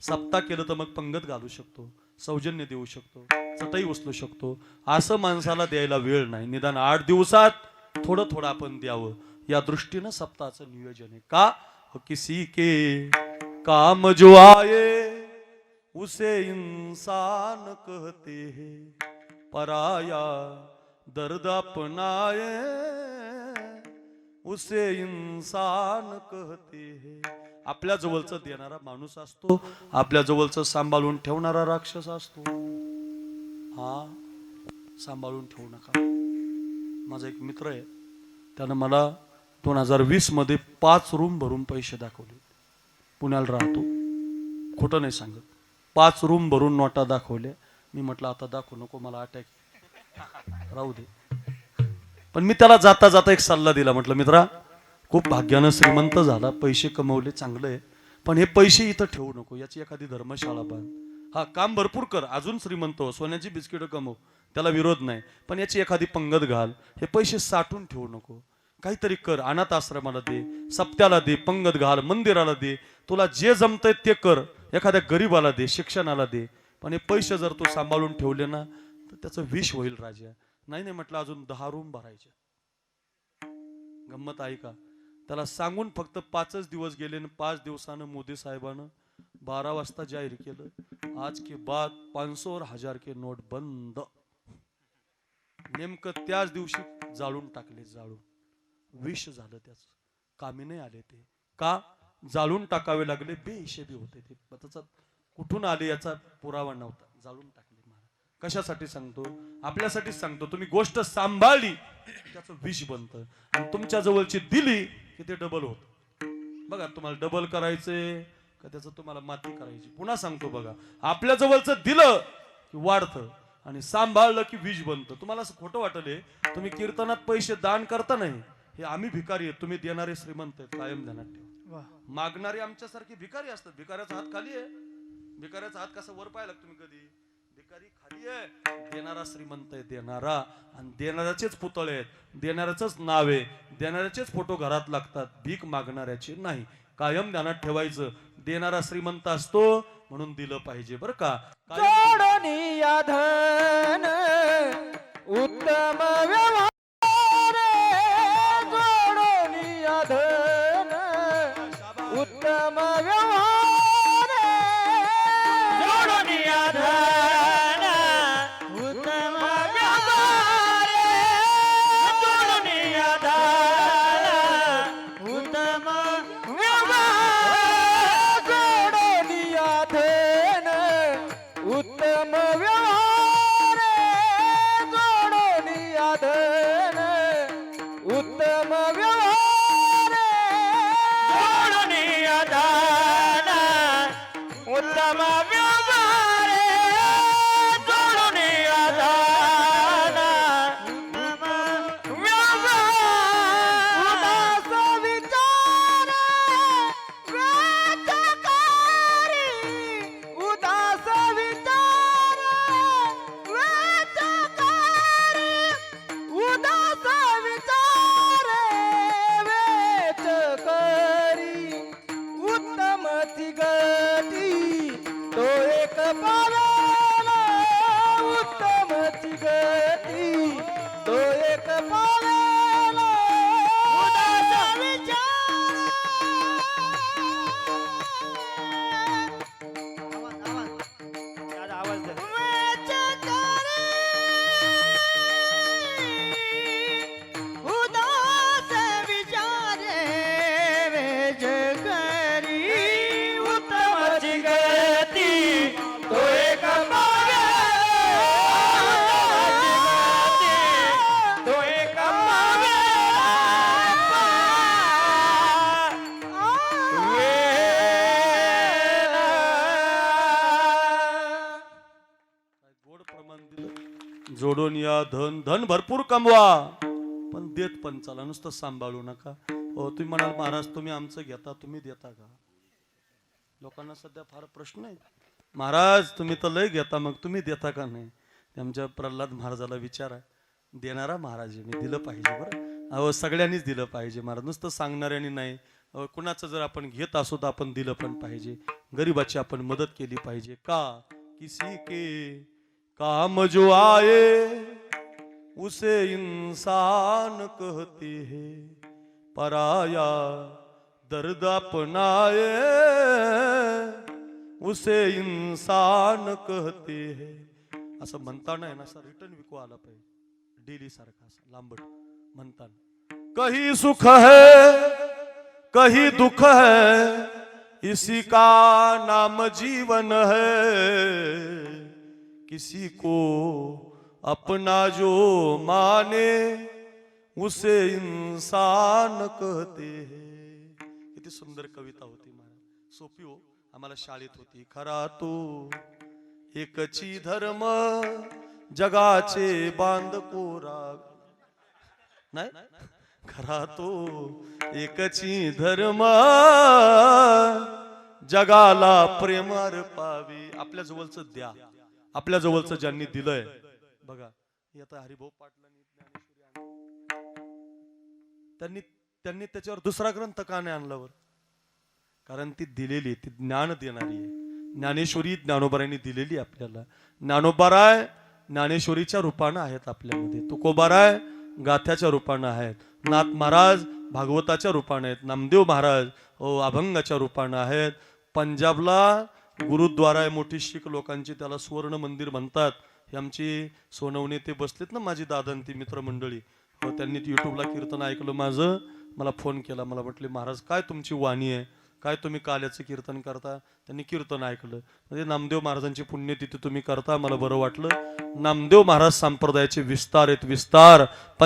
सप्ताह केलं तर मग पंगत घालू शकतो सौजन्य देऊ शकतो चटई उचलू शकतो. असं माणसाला द्यायला वेळ नाही. निदान आठ दिवसात थोडं थोडं आपण द्यावं. या दृष्टीनं सप्ताहाचं नियोजन आहे. का? हो किसी के काम जो आए उसे इंसान कहते हैं. पराया दर्द अपनाए उसे इंसान कहते है। आपल्या जवळच देणारा माणूस असतो आपल्या जवळच सांभाळून ठेवणारा राक्षस असतो. हा सांभाळून ठेवू नका. माझा एक मित्र आहे त्यानं मला दोन हजार वीसमध्ये पाच रूम भरून पैसे दाखवले. पुण्याला राहतो. खोटं नाही सांगत. पाच रूम भरून नोटा दाखवल्या. मी म्हटलं आता दाखवू नको मला अटॅक राहू दे. पण मी त्याला जाता जाता एक सल्ला दिला. म्हटलं मित्रा खूप भाग्यानं श्रीमंत झाला पैसे कमवले चांगलं आहे पण हे पैसे इथं ठेवू नको याची एखादी धर्मशाळा पण हा काम भरपूर कर अजून श्रीमंत हो सोन्याची बिस्किटं कमव त्याला विरोध नाही पण याची एखादी पंगत घाल हे पैसे साठून ठेवू नको. काहीतरी कर अनाथ आश्रमाला दे सप्त्याला दे पंगत घाल मंदिराला दे तुला जे जमतंय ते कर एखाद्या गरीबाला दे शिक्षणाला दे पण हे पैसे जर तू सांभाळून ठेवले ना तर त्याचं विष होईल राजा. नाही नाही म्हटलं अजून दहा रूम भरायचे. गंमत आहे का? त्याला सांगून फक्त पाचच दिवस गेले आणि पाच दिवसानं मोदी साहेबानं बारा वाजता जाहीर केलं. आज के बाद पाचशे और हजार के नोट बंद. नेमकं त्याच दिवशी जाळून टाकले जाळून. विष झालं त्याच. कामी नाही आले ते. का? जाळून टाकावे लागले बेहिशेबी होते ते. कुठून आले याचा पुरावा नव्हता. जाळून टाकले. कशासाठी सांगतो? आपल्यासाठीच सांगतो. तुम्ही गोष्ट सांभाळली त्याचं विष बनतं. आणि तुमच्या जवळची दिली की ते डबल होत. बघा तुम्हाला डबल करायचंय का त्याचं तुम्हाला माती करायची? पुन्हा सांगतो बघा. आपल्या जवळचं दिलं की वाढतं आणि सांभाळलं की विष बनतं. तुम्हाला असं खोटं वाटले तुम्ही कीर्तनात पैसे दान करता नाही. हे आम्ही भिकारी आहेत. तुम्ही देणारे श्रीमंत आहेत. कायम ध्यानात ठेवा. मागणारे आमच्यासारखे भिकारी असतात. भिकाऱ्याचा हात खाली आहे. भिकाऱ्याचा हात कसा वर पाहिला तुम्ही कधी? भिकारी खाली आहे. देणारा श्रीमंत आहे देणारा. आणि देणाऱ्याचेच पुतळे आहेत. देणाऱ्याच नाव आहे. देणाऱ्याचेच फोटो घरात लागतात. भीक मागणाऱ्याचे नाही. कायम ध्यानात ठेवायचं. देणारा श्रीमंत असतो म्हणून दिलं पाहिजे बरं का. कायम जोडणी या धन Adama. সকল जोडून या धन धन भरपूर कमवा. पण देत पण चला नुसतं सांभाळू नका. हो तुम्ही म्हणाल महाराज तुम्ही आमचं घेता तुम्ही देता का? लोकांना सध्या फार प्रश्न आहे. महाराज तुम्ही तर लय घेता मग तुम्ही देता का नाही? आमच्या प्रल्हाद महाराजाला विचार. आहे देणारा महाराज मी दिलं पाहिजे बरं. अहो सगळ्यांनीच दिलं पाहिजे महाराज. नुसतं सांगणाऱ्यांनी नाही. कुणाचं जर आपण घेत असो तर आपण दिलं पण पाहिजे. गरीबाची आपण मदत केली पाहिजे. का? किसी के काम जो आए उसे इंसान कहते हैं। पराया दर्द अपनाए उसे इंसान कहते हैं। असं म्हणताना आहे ना असं रिटर्न विकू आला पाहिजे. डेली सारखा असं लांबट म्हणताना. कही सुख है कही दुख है इसी का नाम जीवन है। किसी को अपना जो माने उसे इंसान कहते हैं। किती सुंदर कविता होती महाराज। सोपी हो आम्हाला शाळेत होती खरा तो एकची धर्म जगाचे बांध कोरा नाही? खरा तो एकची धर्म जगाला प्रेम पावी आपल्या जवळच द्या। आपल्या जवळचं ज्यांनी दिलंय. बघा आता हरिभाऊ पाटलांनी ज्ञानेश्वरी त्यांनी त्यांनी त्याच्यावर दुसरा ग्रंथ का नाही आणलावर कारण ती दिलेली ती ज्ञान देणारी आहे. ज्ञानेश्वरी ज्ञानोबारायांनी दिलेली आहे आपल्याला. ज्ञानोबाराय ज्ञानेश्वरीच्या रूपानं आहेत आपल्यामध्ये. तुकोबाराय गाथ्याच्या रूपानं आहेत. नाथ महाराज भागवताच्या रूपानं आहेत. नामदेव महाराज ओ अभंगाच्या रूपानं आहेत. पंजाबला गुरुद्वारा आहे मोठी शीख लोकांची त्याला सुवर्ण मंदिर म्हणतात. हे आमची सोनवणे ते बसलेत ना माझी दादा ती मित्रमंडळी. हो त्यांनी युट्यूबला कीर्तन ऐकलं माझं. मला फोन केला मला म्हटले महाराज काय तुमची वाणी आहे? काय तुम्ही काल्याचं कीर्तन करता? त्यांनी कीर्तन ऐकलं. म्हणजे नामदेव महाराजांची पुण्यतिथी तुम्ही करता मला बरं वाटलं. नामदेव महाराज संप्रदायाचे विस्तार आहेत विस्तार.